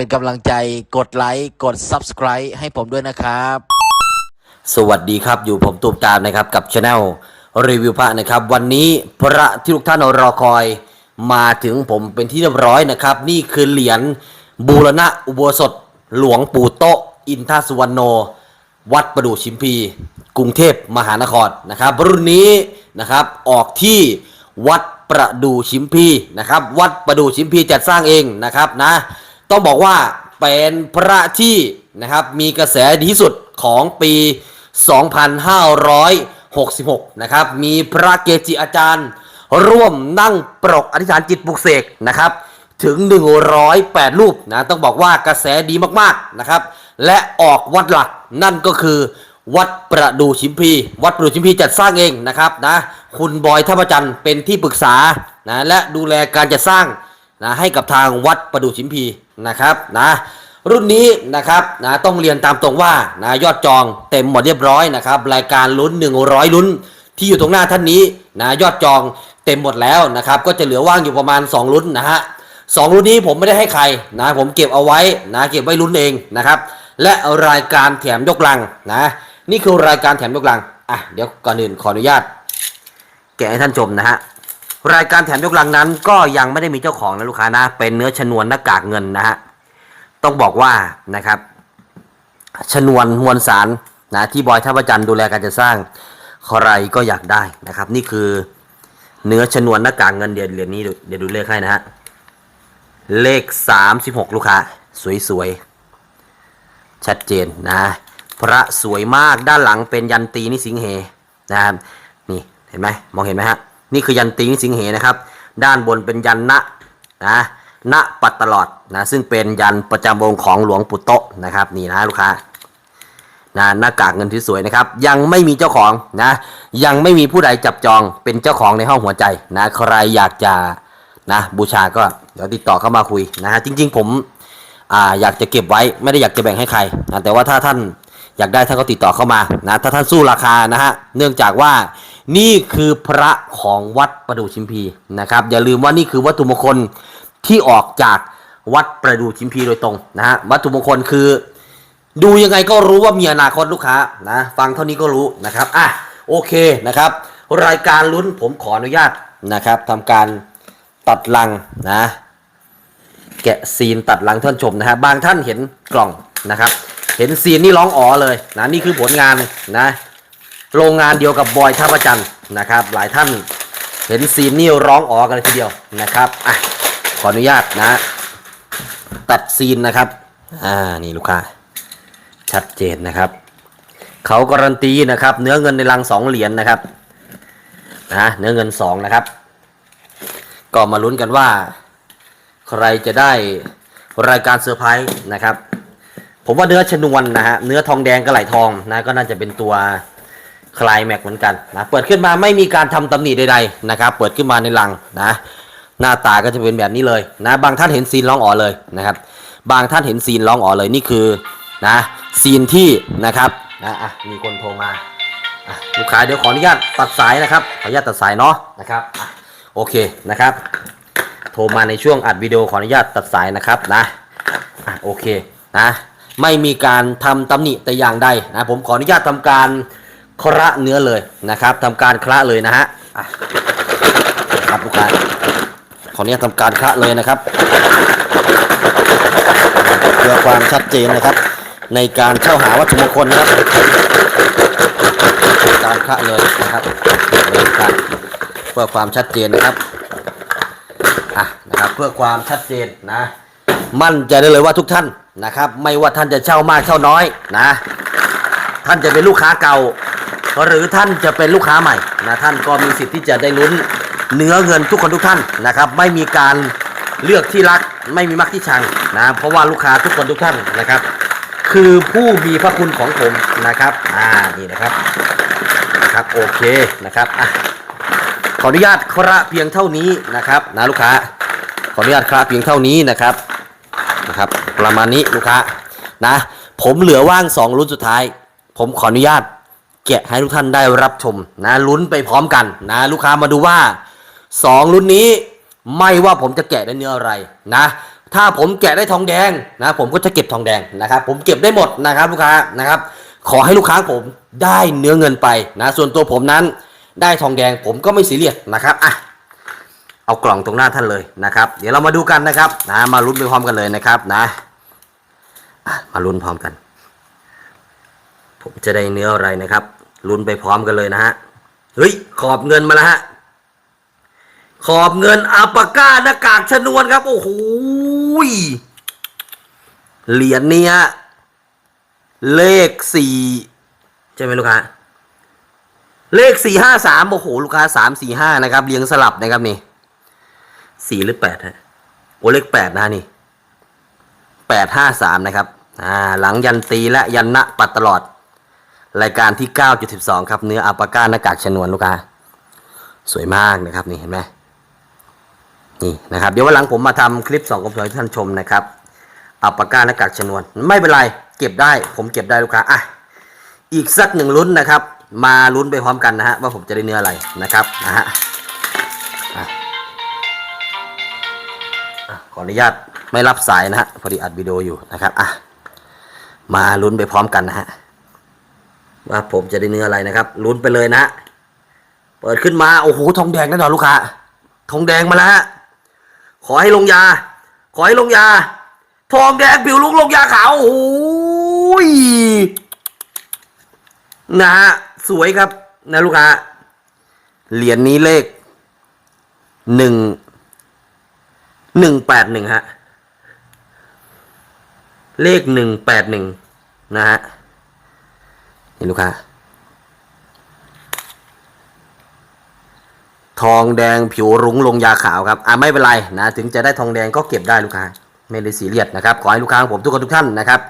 เป็นกำลังใจกดไลค์กด Subscribe ให้ผมด้วยนะครับ สวัสดีครับอยู่ผมตูมตามนะครับกับช anel รีวิวพระนะครับ วันนี้พระที่ทุกท่านรอคอยมาถึงผมเป็นที่เรียบร้อยนะครับ นี่คือเหรียญบูรณะอุโบสถ หลวงปู่โตะอินทสุวรรณโน วัดประดู่ชิมพี กรุงเทพมหานครนะครับรุ่นนี้นะครับออกที่วัดประดู่ชิมพีนะครับวัดประดู่ชิมพีจัดสร้างเองนะครับนะ ต้องบอกว่าเป็นพระที่นะครับมีกระแสดีที่สุดของปี 2566 นะครับ มีพระเกจิอาจารย์ ร่วมนั่งปรกอธิษฐานจิตปุกเสกนะครับถึง 108 รูปนะต้องบอกว่ากระแสดีมากๆนะครับ และออกวัดหลักนั่นก็คือ วัดประดู่ชิมพี วัดประดู่ชิมพีจัดสร้างเองนะครับนะคุณบอยท่าพระจันเป็นที่ปรึกษานะและดูแลการจัดสร้างนะให้กับทางวัดประดู่ชิมพี นะครับนะรุ่นนี้นะครับนะต้องเรียนตามตรงว่านะยอดจองเต็มหมดเรียบร้อยนะครับรายการลุ้น 100 ลุ้น ที่อยู่ตรงหน้าท่านนี้นะยอดจองเต็มหมดแล้วนะครับก็จะเหลือว่างอยู่ประมาณ 2 ลุ้นนะฮะสองลุ้นนี้ผมไม่ได้ให้ใครนะผมเก็บเอาไว้นะเก็บไว้ลุ้นเองนะครับและรายการแถมยกลังนะนี่คือรายการแถมยกลังอะเดี๋ยวก่อนอื่นขออนุญาต แกะให้ท่านชมนะฮะ รายการแถมยกลังนั้น ก็ยังไม่ได้มีเจ้าของนะลูกค้านะ เป็นเนื้อชนวนหน้ากากเงินนะฮะต้องบอกว่านะครับ ชนวนมวลสารนะที่บอยท่าประจันทร์ดูแลการจะสร้างใครก็อยากได้นะครับ นี่คือเนื้อชนวนหน้ากากเงินเดียเหรียญนี้เดี๋ยวดูเลขให้นะฮะเลข 36 ลูกค้า สวยๆ ชัดเจนนะ พระสวยมากด้านหลังเป็นยันตีนิสิงเหนะครับนี่เห็นไหมมองเห็นไหมฮะ นี่คือยันตีนิสิงเหนะครับ ด้านบนเป็นยันนะนะณปัดตลอดนะซึ่งเป็นยันประจำองของหลวงปู่โตนะครับนี่นะลูกค้านะหน้ากากเงินที่สวยนะครับ ยังไม่มีเจ้าของนะยังไม่มีผู้ใดจับจองเป็นเจ้าของในห้องหัวใจนะใครอยากจะนะบูชาก็เดี๋ยวติดต่อเข้ามาคุยนะฮะจริง ๆ ผมอ่าอยากจะเก็บไว้ไม่ได้อยากจะแบ่งให้ใครนะแต่ว่าถ้าท่านอยากได้ท่านก็ติดต่อเข้ามานะถ้าท่านสู้ราคานะฮะเนื่องจากว่า นี่คือพระของวัดประดู่ชิมพีนะครับอย่าลืมว่านี่คือวัตถุมงคลที่ออกจากวัดประดู่ชิมพีโดยตรงนะฮะวัตถุมงคลคือ ดูยังไงก็รู้ว่ามีอนาคตลูกค้านะฟังเท่านี้ก็รู้นะครับอะโอเคนะครับ รายการลุ้นผมขออนุญาตนะครับทำการตัดลังนะแกะซีนตัดลังท่านชมนะฮะบางท่านเห็นกล่องนะครับ เห็นซีนนี่ร้องอ๋อเลยนะนี่คือผลงานนะ โรงงานเดียวกับบอยท่าประจันนะครับ หลายท่านเห็นซีนนี่ร้องอ๋อกันเลยทีเดียวนะครับอะขออนุญาตนะ ตัดซีนนะครับ อ่านี่ลูกค้าชัดเจนนะครับ เขาการันตีนะครับ เนื้อเงินในลังสองเหรียญนะครับนะเนื้อเงินสองนะครับ ก็มาลุ้นกันว่า ใครจะได้รายการเซอร์ไพรส์นะครับ ผมว่าเนื้อชนวนนะฮะเนื้อทองแดงกระไหลทองนะก็น่าจะเป็นตัว คลายแม็กเหมือนกันนะเปิดขึ้นมาไม่มีการทำตำหนิใดๆนะครับเปิดขึ้นมาในลังนะหน้าตาก็จะเป็นแบบนี้เลยนะบางท่านเห็นซีนร้องอ๋อเลยนะครับบางท่านเห็นซีนร้องอ๋อเลยนี่คือนะซีนที่นะครับนะอะมีคนโทรมาลูกค้าเดี๋ยวขออนุญาตตัดสายนะครับขออนุญาตตัดสายเนาะนะครับโอเคนะครับ โทรมาในช่วงอัดวิดีโอขออนุญาตตัดสายนะครับนะโอเคนะไม่มีการทำตำหนิแต่อย่างใดนะผมขออนุญาตทำการ คระเนื้อเลยนะครับทำการคระเลยนะฮะครับลูกค้าขออนุญาตทำการคระเลยนะครับเพื่อความชัดเจนนะครับ ในการเข้าหาวัตถุมงคลนะครับการคระเลยนะครับนี่ครับเพื่อความชัดเจนนะครับอะนะครับเพื่อความชัดเจนนะ มั่นใจได้เลยว่าทุกท่านนะครับ ไม่ว่าท่านจะเช่ามากเช่าน้อยนะ ท่านจะเป็นลูกค้าเก่า หรือท่านจะเป็นลูกค้าใหม่นะท่านก็มีสิทธิ์ที่จะได้ลุ้นเนื้อเงินทุกคนทุกท่านนะครับ ไม่มีการเลือกที่รักไม่มีมักที่ชังนะเพราะว่าลูกค้าทุกคนทุกท่านนะครับ คือผู้มีพระคุณของผมนะครับอ่านี่นะครับครับโอเคนะครับอะขออนุญาตคระเพียงเท่านี้นะครับนะลูกค้า ขออนุญาตคระเพียงเท่านี้นะครับนะครับ ประมาณนี้ลูกค้านะ ผมเหลือว่าง2รุ่นสุดท้าย ผมขออนุญาต แกะให้ทุกท่านได้รับชมนะลุ้นไปพร้อมกันนะลูกค้ามาดูว่า 2 รุ่นนี้ไม่ว่าผมจะแกะได้เนื้ออะไรนะ ถ้าผมแกะได้ทองแดงนะ ผมก็จะเก็บทองแดงนะครับ ผมเก็บได้หมดนะครับลูกค้านะครับ ขอให้ลูกค้าผมได้เนื้อเงินไปนะ ส่วนตัวผมนั้นได้ทองแดงผมก็ไม่ซีเรียสนะครับอะเอากล่องตรงหน้าท่านเลยนะครับ เดี๋ยวเรามาดูกันนะครับนะมาลุ้นไปพร้อมกันเลยนะครับนะมาลุ้นพร้อมกัน ผมจะได้เนื้ออะไรนะครับ ลุ้นไปพร้อมกันเลยนะฮะ เฮ้ย ขอบเงินมาแล้วฮะ ขอบเงินอาปาก้าหน้ากากชนวนครับ โอ้โหเหรียญเนี้ยเลขสี่ใช่ไหมลูกค้า เลขสี่ห้าสามโอ้โห ลูกค้าสามสี่ห้านะครับ เรียงสลับนะครับนี่สี่หรือแปดฮะ โอ้เลขแปดนะนี่แปดห้าสามนะครับ อ่า หลังยันตีและยันนะปัดตลอด รายการที่เก้าจุดสิบสองครับเนื้ออาปาก้าหน้ากากชนวนลูกค้าสวยมากนะครับนี่เห็นไหมนี่นะครับเดี๋ยววันหลังผมมาทำคลิปสองกบให้ท่านชมนะครับอาปากกาหน้ากากชนวน ไม่เป็นไรเก็บได้ผมเก็บได้ลูกค้าอะอีกสักหนึ่งลุ้นนะครับ มาลุ้นไปพร้อมกันนะฮะว่าผมจะได้เนื้ออะไรนะครับนะฮะขออนุญาตไม่รับสายนะฮะพอดีอัดวิดีโออยู่นะครับอะมาลุ้นไปพร้อมกันนะฮะ ว่าผมจะได้เนื้ออะไรนะครับลุ้นไปเลยนะ เปิดขึ้นมาโอ้โหทองแดงแน่นอนลูกค้าทองแดงมาแล้วขอให้ลงยา ขอให้ลงยา ทองแดงผิวลุกลงยาขาวโอ้ยนะฮะสวยครับนะลูกค้าเหรียญนี้เลขหนึ่งหนึ่งแปดหนึ่งฮะเลขหนึ่งแปดหนึ่งนะฮะ นี่ลูกค้าทองแดงผิวรุ้งลงยาขาวครับอ่าไม่เป็นไรนะถึงจะได้ทองแดงก็เก็บได้ลูกค้าไม่ได้ซีเรียสนะครับขอให้ลูกค้าของผมทุกคนทุกท่านนะครับ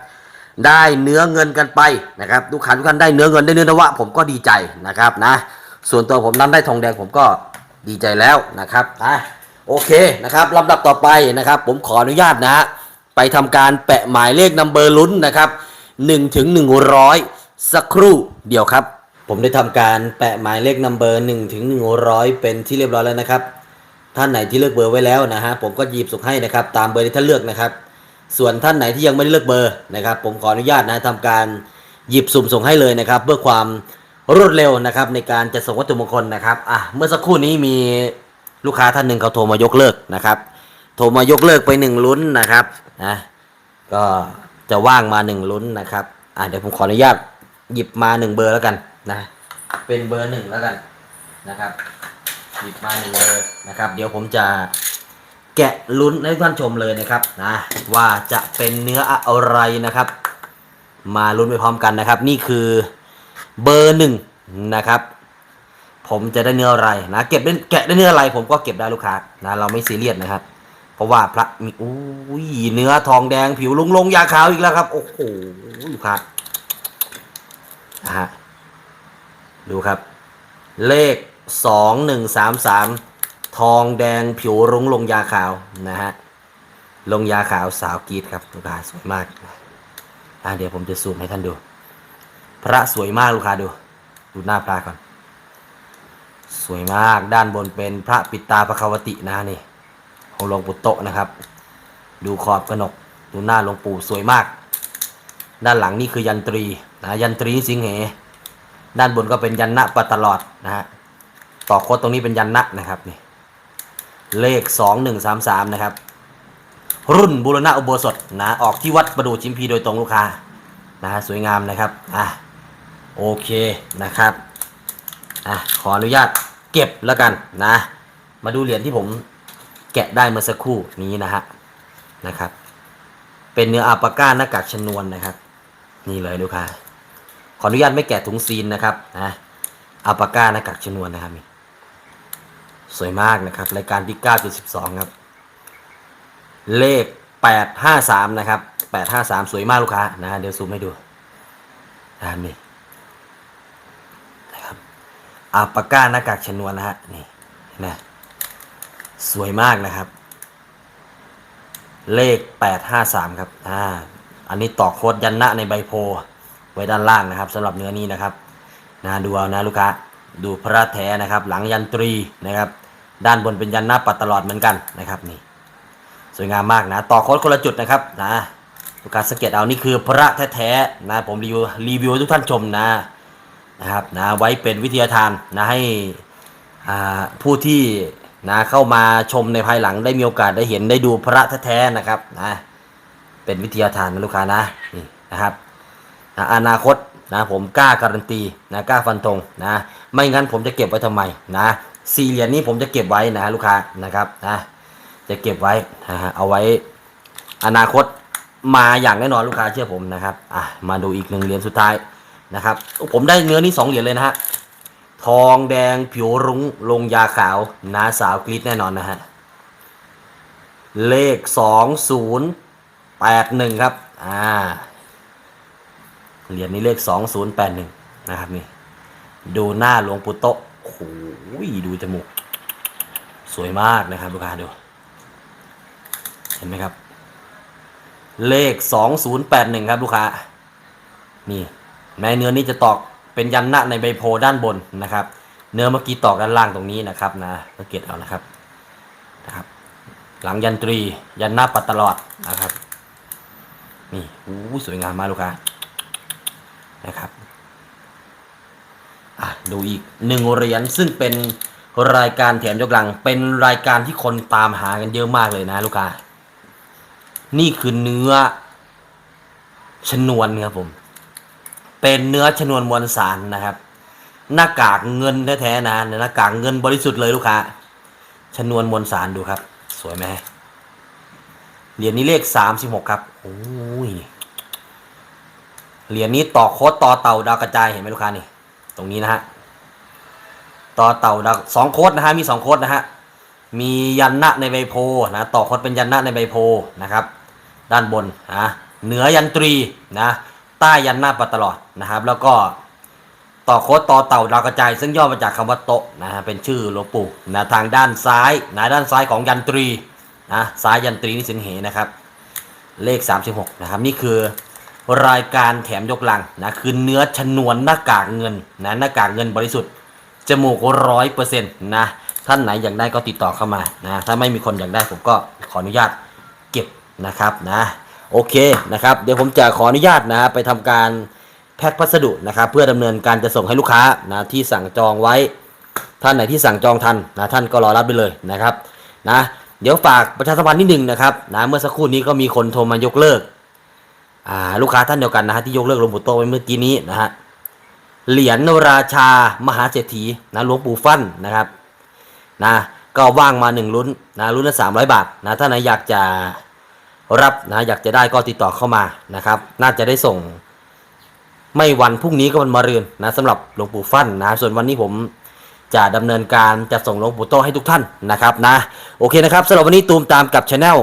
ได้เนื้อเงินกันไปนะครับลูกค้าทุกท่านได้เนื้อเงินได้เนื้อนวะผมก็ดีใจนะครับนะส่วนตัวผมนั้นได้ทองแดงผมก็ดีใจแล้วนะครับอะโอเคนะครับลำดับต่อไปนะครับ ผมขออนุญาตนะฮะไปทำการแปะหมายเลขนัมเบอร์ลุ้นนะครับ1ถึง100 สักครู่เดียวครับ ผมได้ทำการแปะหมายเลขนัมเบอร์1ถึง100 เป็นที่เรียบร้อยแล้วนะครับ ท่านไหนที่เลือกเบอร์ไว้แล้วนะฮะผมก็หยิบส่งให้นะครับ ตามเบอร์ที่ท่านเลือกนะครับ ส่วนท่านไหนที่ยังไม่ได้เลือกเบอร์นะครับ ผมขออนุญาตนะทำการหยิบสุ่มส่งให้เลยนะครับ เพื่อความรวดเร็วนะครับ ในการจะส่งวัตถุมงคลนะครับอะเมื่อสักครู่นี้มีลูกค้าท่านหนึ่งเขาโทรมายกเลิกนะครับ โทรมายกเลิกไปหนึ่งลุ้นนะครับนะก็จะว่างมาหนึ่งลุ้นนะครับอะเดี๋ยวผมขออนุญาต หยิบมาหนึ่งเบอร์แล้วกันนะ เป็นเบอร์หนึ่งแล้วกันนะครับ หยิบมาหนึ่งเลยนะครับ เดี๋ยวผมจะแกะลุ้นให้ท่านชมเลยนะครับนะว่าจะเป็นเนื้ออะไรนะครับ มาลุ้นไปพร้อมกันนะครับ นี่คือเบอร์หนึ่งนะครับ ผมจะได้เนื้ออะไรนะเก็บได้แกะได้เนื้ออะไร ผมก็เก็บได้ลูกค้านะเราไม่ซีเรียสนะครับ เพราะว่าพระมีอุ้ยเนื้อทองแดงผิวลุงลงยาขาวอีกแล้วครับโอ้โหลูกค้า นะฮะดูครับ เลขสองหนึ่งสามสามทองแดงผิวรุ้งลงยาขาวนะฮะลงยาขาวสาวกีดครับลูกค้าสวยมากอะเดี๋ยวผมจะซูมให้ท่านดู พระสวยมากลูกค้าดู ดูหน้าพระก่อน สวยมากด้านบนเป็นพระปิตาพระคาวตินะนี่ของหลวงปู่โตนะครับ ดูขอบกระหนก ดูหน้าหลวงปู่สวยมาก ด้านหลังนี่คือยันตรีนะยันตรีสิงเห ด้านบนก็เป็นยันนะปัตลอดนะฮะต่อโคดตรงนี้เป็นยันนะนะครับนี่เลขสองหนึ่งสามสามนะครับ รุ่นบุรณะอุโบสถนะออกที่วัดประดู่ชิมพีโดยตรงลูกค้านะสวยงามนะครับอะโอเคนะครับอะขออนุญาตเก็บแล้วกันนะ มาดูเหรียญที่ผมแกะได้เมื่อสักครู่นี้นะฮะนะครับ เป็นเนื้ออาปาก้าหน้ากากชนวนนะครับ นี่เลยลูกค้าขออนุญาตไม่แกะถุงซีนนะครับนะอัปาก้าหน้ากากชนวนนะครับนี่สวยมากนะครับ รายการที่ 9.12 ครับ เลข 853 นะครับ 853 สวยมากลูกค้านะ เดี๋ยวซูมให้ดูนะครับนี่นะครับอัปาก้าหน้ากากชนวนนะฮะนี่นะสวยมากนะครับ เลข 853 ครับอ่า อันนี้ต่อโคดยันนะในใบโพไว้ด้านล่างนะครับสำหรับเนื้อนี้นะครับนะดูเอานะลูกค้าดูพระแท้นะครับ หลังยันตรีนะครับ ด้านบนเป็นยันน้าปัดตลอดเหมือนกันนะครับนี่สวยงามมากนะ ต่อโค้ดคนละจุดนะครับนะลูกค้าสังเกตเอานี่คือพระแท้ๆนะผมรีวิวรีวิวทุกท่านชมนะนะครับนะไว้เป็นวิทยาทานนะให้อ่าผู้ที่นะเข้ามาชมในภายหลังได้มีโอกาสได้เห็นได้ดูพระแท้ๆนะครับนะ เป็นวิทยาทานนะลูกค้านะนี่นะครับอนาคตนะผมกล้าการันตีนะกล้าฟันธงนะไม่งั้นผมจะเก็บไว้ทำไมนะสี่เหรียญนี้ผมจะเก็บไว้นะลูกค้านะครับนะจะเก็บไว้นะฮะเอาไว้อนาคตมาอย่างแน่นอนลูกค้าเชื่อผมนะครับอะมาดูอีกหนึ่งเหรียญสุดท้ายนะครับ ผมได้เนื้อนี้สองเหรียญเลยนะฮะทองแดงผิวรุ้งลงยาขาวนาสาวกรีดแน่นอนนะฮะเลขสองศูนย์ แปดหนึ่งครับ อ่า เหรียญนี้เลขสองศูนย์แปดหนึ่งนะครับนี่ ดูหน้าหลวงปู่โตะโอ้โหดูจมูก สวยมากนะครับลูกค้าดู เห็นไหมครับ เลข2081ครับลูกค้า นี่ในเนื้อนี้จะตอกเป็นยันนะในใบโพด้านบนนะครับ เนื้อเมื่อกี้ตอกด้านล่างตรงนี้นะครับนะสังเกตเอานะครับนะครับ หลังยันตรียันหน้าปัดตลอดนะครับ นี่อู้สวยงามมากลูกค้านะครับอะดูอีกหนึ่งเหรียญซึ่งเป็นรายการแถมยกลัง เป็นรายการที่คนตามหากันเยอะมากเลยนะลูกค้านี่คือเนื้อชนวนครับผม เป็นเนื้อชนวนมวลสารนะครับ หน้ากากเงินแท้ๆนะหน้ากากเงินบริสุทธิ์เลยลูกค้าชนวนมวลสารดูครับ สวยไหม เหรียญนี้เลขสามสิบหกครับโอ้ยเหรียญนี้ต่อโคดต่อเต่าดาวกระจายเห็นไหมลูกค้านี่ ตรงนี้นะฮะต่อเต่าดาวสองโคดนะฮะมีสองโคดนะฮะมียันนะในใบโพนะต่อโคดเป็นยันนะในใบโพนะครับ ด้านบนนะเหนือยันตรีนะใต้ยันหน้าปัตลอดนะครับ แล้วก็ต่อโคดต่อเต่าดาวกระจาย ซึ่งย่อมาจากคำว่าโตนะฮะเป็นชื่อหลวงปู่นะทางด้านซ้ายนะด้านซ้ายของยันตรี นะซ้ายยันตรีนี่สินเหนะครับ เลข 36 นะครับ นี่คือรายการแถมยกลังนะคือเนื้อชนวนหน้ากากเงินนะหน้ากากเงินบริสุทธิ์จมูกร้อยเปอร์เซ็นต์นะท่านไหนอยากได้ก็ติดต่อเข้ามานะถ้าไม่มีคนอยากได้ผมก็ขออนุญาตเก็บนะครับนะโอเคนะครับ เดี๋ยวผมจะขออนุญาตนะไปทำการแพ็คพัสดุนะครับ เพื่อดำเนินการจะส่งให้ลูกค้านะที่สั่งจองไว้ ท่านไหนที่สั่งจองทันนะท่านก็รอรับไปเลยนะครับนะ เดี๋ยวฝากประชาสัมพันธ์นิดหนึ่งนะครับนะเมื่อสักครู่นี้ก็มีคนโทรมายกเลิกอ่าลูกค้าท่านเดียวกันนะฮะที่ยกเลิกลงปูโตไว้เมื่อกี้นี้นะฮะเหรียญราชามหาเศรษฐีนะหลวงปู่ฟั่นนะครับนะก็ว่างมาหนึ่งรุ่นนะรุ่นละสามร้อยบาทนะถ้าไหนอยากจะรับนะอยากจะได้ก็ติดต่อเข้ามานะครับ น่าจะได้ส่ง ไม่วันพรุ่งนี้ก็วันมะรืนนะสำหรับหลวงปู่ฟั่นนะส่วนวันนี้ผม จะดำเนินการจะส่งหลวงปู่โตให้ทุกท่านนะครับนะโอเคนะครับสำหรับวันนี้ตูมตามกับช anel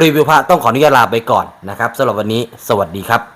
รีวิวพระต้องขออนุญาตลาไปก่อนนะครับสำหรับวันนี้สวัสดีครับ